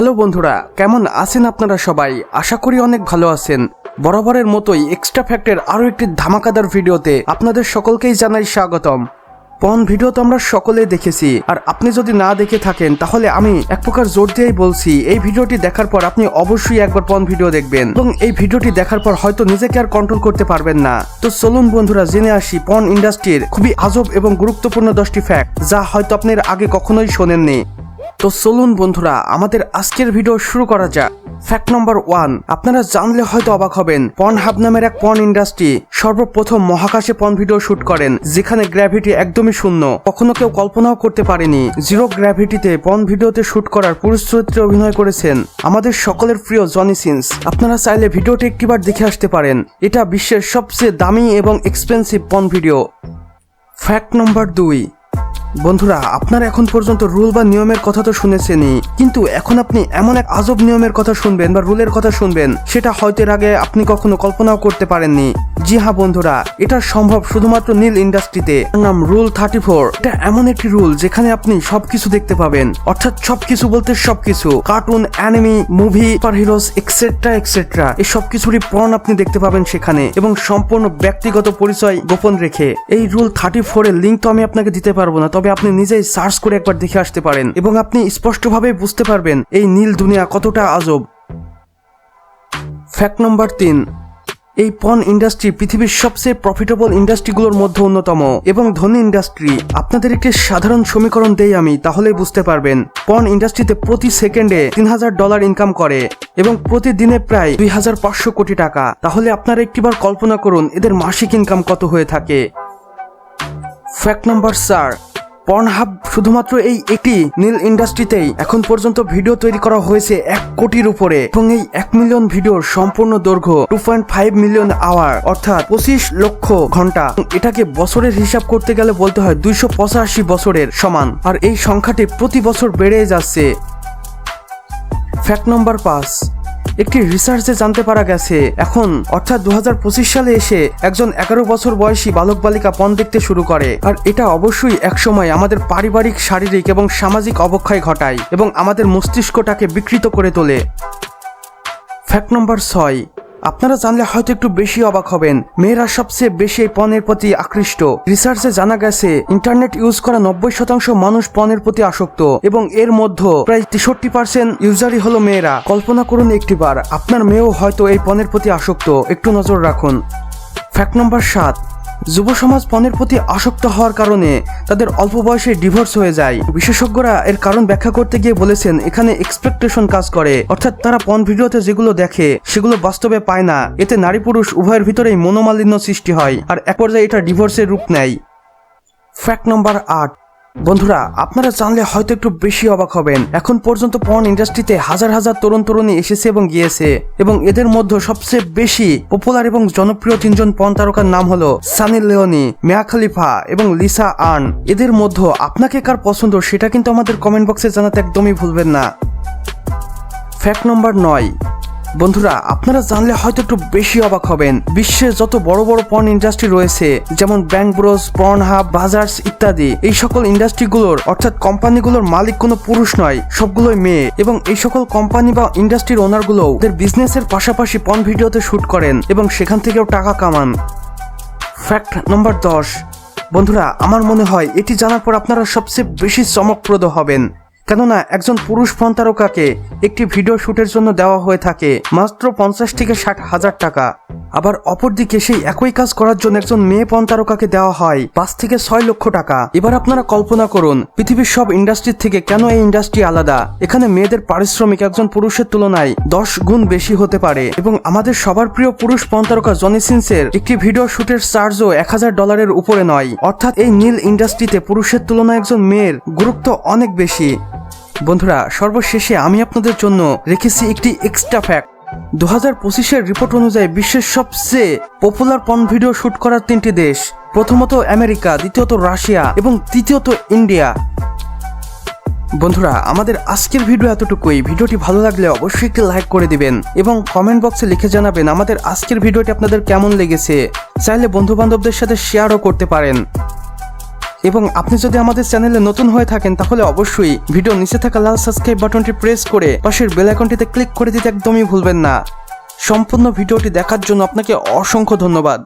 Hello বন্ধুরা, কেমন আছেন আপনারা সবাই? আশা করি অনেক ভালো আছেন। বরাবরের মতোই এক্সট্রা ফ্যাক্টের আরও একটি ধামাকাদার ভিডিওতে আপনাদের সকলকেই জানাই স্বাগতম। পন ভিডিও তো আমরা সকলেই দেখেছি, আর আপনি যদি না দেখে থাকেন, তাহলে আমি এক প্রকার জোর দিয়েই বলছি, এই ভিডিওটি দেখার পর আপনি অবশ্যই একবার পন ভিডিও দেখবেন। এবং এই ভিডিওটি দেখার পর হয়তো নিজেকে আর কন্ট্রোল করতে পারবেন না। তো চলুন বন্ধুরা, জেনে আসি পন ইন্ডাস্ট্রির খুবই আজব এবং গুরুত্বপূর্ণ দশটি ফ্যাক্ট যা হয়তো আপনার আগে কখনোই শোনেননি। তো চলুন বন্ধুরা, আমাদের আজকের ভিডিও শুরু করা যাক। ফ্যাক্ট নম্বর ওয়ান আপনারা জানলে হয়তো অবাক হবেন পন হাব নামের এক পন ইন্ডাস্ট্রি সর্বপ্রথম মহাকাশে পন ভিডিও শুট করেন, যেখানে গ্র্যাভিটি একদমই শূন্য। কখনো কেউ কল্পনাও করতে পারেনি জিরো গ্র্যাভিটিতে পন ভিডিওতে শুট করার পুরুষ চরিত্রে অভিনয় করেছেন আমাদের সকলের প্রিয় জনি সিন্স আপনারা চাইলে ভিডিওটি একটিবার দেখে আসতে পারেন, এটা বিশ্বের সবচেয়ে দামি এবং এক্সপেন্সিভ পন ভিডিও ফ্যাক্ট নম্বর দুই বন্ধুরা, আপনারা এখন পর্যন্ত রুল বা নিয়মের কথা তো শুনেছেনই, কিন্তু এখন আপনি এমন এক আজব নিয়মের কথা শুনবেন বা রুলের কথা শুনবেন, সেটা হয়তো আগে আপনি কখনো কল্পনাও করতে পারেননি। জি হ্যাঁ বন্ধুরা, এটা সম্ভব শুধুমাত্র নীল ইন্ডাস্ট্রিতে। নাম রুল থার্টি ফোর। এটা এমন একটি রুল যেখানে আপনি সবকিছু দেখতে পাবেন, অর্থাৎ সবকিছু বলতে সবকিছু। Cartoon, anime, movie superheroes etcetera etcetera এই সবকিছুরই পণ আপনি দেখতে পাবেন সেখানে, এবং সম্পূর্ণ ব্যক্তিগত পরিচয় গোপন রেখে। এই রুল থার্টি ফোর এর লিঙ্ক তো আমি আপনাকে দিতে পারব না তবে আপনি নিজেই সার্চ করে একবার দেখে আসতে পারেন এবং আপনি স্পষ্টভাবে বুঝতে পারবেন এই নীল দুনিয়া কতটা আজব। ফ্যাক্ট নম্বর তিন, এই পন ইন্ডাস্ট্রি পৃথিবীর সবচেয়ে প্রফিটেবল ইন্ডাস্ট্রিগুলোর মধ্যে অন্যতম এবং ধনী ইন্ডাস্ট্রি আপনাদের একটি সাধারণ সমীকরণ দেই আমি, তাহলেই বুঝতে পারবেন। পন ইন্ডাস্ট্রিতে প্রতি সেকেন্ডে তিন হাজার ডলার ইনকাম করে এবং প্রতিদিনে প্রায় দুই হাজার পাঁচশো কোটি টাকা। তাহলে আপনারা একটিবার কল্পনা করুন, এদের মাসিক ইনকাম কত হয়ে থাকে। ফ্যাক্ট নাম্বার চার পর্নহাব শুধুমাত্র এই একটি নীল ইন্ডাস্ট্রিতেই এখন পর্যন্ত ভিডিও তৈরি করা হয়েছে এক কোটির উপরে এবং এই এক মিলিয়ন ভিডিওর সম্পূর্ণ দৈর্ঘ্য two point five million hour অর্থাৎ পঁচিশ লক্ষ ঘণ্টা। এটাকে বছরের হিসাব করতে গেলে বলতে হয় দুইশো পঁচাশি বছরের সমান। আর এই সংখ্যাটি প্রতি বছর বেড়ে যাচ্ছে। ফ্যাক্ট নম্বর পাঁচ। একটি রিসার্চে জানতে পারা গেছে, এখন, অর্থাৎ দু হাজার পঁচিশ সালে এসে একজন এগারো বছর বয়সী বালক বালিকা পণ দেখতে শুরু করে। আর এটা অবশ্যই একসময় আমাদের পারিবারিক, শারীরিক এবং সামাজিক অবক্ষয় ঘটায় এবং আমাদের মস্তিষ্কটাকে বিকৃত করে তোলে। ফ্যাক্ট নম্বর ছয় আপনারা জানলে হয়তো একটু বেশি অবাক হবেন। মেয়েরা সবচেয়ে বেশি এই পণের প্রতি আকৃষ্ট। রিসার্চে জানা গেছে, ইন্টারনেট ইউজ করা নব্বই শতাংশ মানুষ পণের প্রতি আসক্ত এবং এর মধ্যে প্রায় তেষট্টি পার্সেন্ট ইউজারই হলো মেয়েরা। কল্পনা করুন একটিবার, আপনার মেয়েও হয়তো এই পণের প্রতি আসক্ত। একটু নজর রাখুন। ফ্যাক্ট নম্বর সাত। যুব সমাজ পণের প্রতি আসক্ত হওয়ার কারণে তাদের অল্প বয়সে ডিভোর্স হয়ে যায়। বিশেষজ্ঞরা এর কারণ ব্যাখ্যা করতে গিয়ে বলেছেন, এখানে এক্সপেকটেশন কাজ করে। অর্থাৎ তারা পণ ভিডিওতে যেগুলো দেখে, সেগুলো বাস্তবে পায় না। এতে নারী পুরুষ উভয়ের ভিতরেই মনোমালিন্য সৃষ্টি হয়। আর এক পর্যায়ে এটা ডিভোর্সের রূপ নেয়। ফ্যাক্ট নম্বর আট। বন্ধুরা, আপনারা জানলে হয়তো একটু বেশি অবাক হবেন। এখন পর্যন্ত পর্ন ইন্ডাস্ট্রিতে হাজার হাজার তরুণ তরুণী এসেছে এবং গিয়েছে। এবং এদের মধ্যে সবচেয়ে বেশি পপুলার এবং জনপ্রিয় তিনজন পর্ন তারকার নাম হলো সানি লিওনি, মেয়া খালিফা এবং লিসা আর্ন। এদের মধ্যে আপনাকে কার পছন্দ সেটা কিন্তু আমাদের কমেন্ট বক্সে জানাতে একদমই ভুলবেন না। ফ্যাক্ট নম্বর নয় বন্ধুরা, আপনারা জানলে হয়তো একটু বেশি অবাক হবেন। বিশ্বের যত বড় বড় পর্ন ইন্ডাস্ট্রি রয়েছে, যেমন Bang Bros Pornhub Brazzers ইত্যাদি, এই সকল ইন্ডাস্ট্রিগুলোর অর্থাৎ কোম্পানিগুলোর মালিক কোনো পুরুষ নয়, সবগুলোই মেয়ে। এবং এই সকল কোম্পানি বা ইন্ডাস্ট্রির ওনারগুলো ওদের বিজনেসের পাশাপাশি পর্ন ভিডিওতে শুট করেন এবং সেখান থেকেও টাকা কামান। ফ্যাক্ট নম্বর দশ। বন্ধুরা, আমার মনে হয় এটি জানার পর আপনারা সবচেয়ে বেশি চমকপ্রদ হবেন। কেননা, একজন পুরুষ পণ তারকাকে একটি ভিডিও শুটের জন্য দেওয়া হয়ে থাকে। মাত্র পঞ্চাশ থেকে ষাট হাজার টাকা। আবার অপরদিকে সেই একই কাজ করার জন্য একজন মেয়ে পণ তারকাকে দেওয়া হয় পাঁচ থেকে ছয় লক্ষ টাকা। এবার আপনারা কল্পনা করুন, পৃথিবীর সব ইন্ডাস্ট্রির থেকে কেন এই ইন্ডাস্ট্রি আলাদা? এখানে মেয়েদের পারিশ্রমিক একজন পুরুষের তুলনায় দশ গুণ বেশি হতে পারে। এবং আমাদের সবার প্রিয় পুরুষ পণ তারকা জনি সিন্সের একটি ভিডিও শুটের চার্জও এক হাজার ডলারের উপরে নয়। অর্থাৎ এই নীল ইন্ডাস্ট্রিতে পুরুষের তুলনায় একজন মেয়ের গুরুত্ব অনেক বেশি। বন্ধুরা, সর্বশেষে আমি আপনাদের জন্য রেখেছি একটি এক্সট্রা ফ্যাক্ট দু হাজার পঁচিশের রিপোর্ট অনুযায়ী বিশ্বের সবচেয়ে পপুলার পন ভিডিও শুট করার তিনটি দেশ। প্রথমত আমেরিকা, দ্বিতীয়ত রাশিয়া এবং তৃতীয়ত ইন্ডিয়া। বন্ধুরা, আমাদের আজকের ভিডিও এতটুকুই। ভিডিওটি ভালো লাগলে অবশ্যই একটি লাইক করে দিবেন এবং কমেন্ট বক্সে লিখে জানাবেন আমাদের আজকের ভিডিওটি আপনাদের কেমন লেগেছে। চাইলে বন্ধু বান্ধবদের সাথে শেয়ারও করতে পারেন। এবং আপনি যদি আমাদের চ্যানেলে নতুন হয়ে থাকেন, তাহলে অবশ্যই ভিডিও নিচে থাকা লাল সাবস্ক্রাইব বাটনটি প্রেস করে পাশের বেল আইকনটিতে ক্লিক করে দিতে একদমই ভুলবেন না। সম্পূর্ণ ভিডিওটি দেখার জন্য আপনাকে অসংখ্য ধন্যবাদ।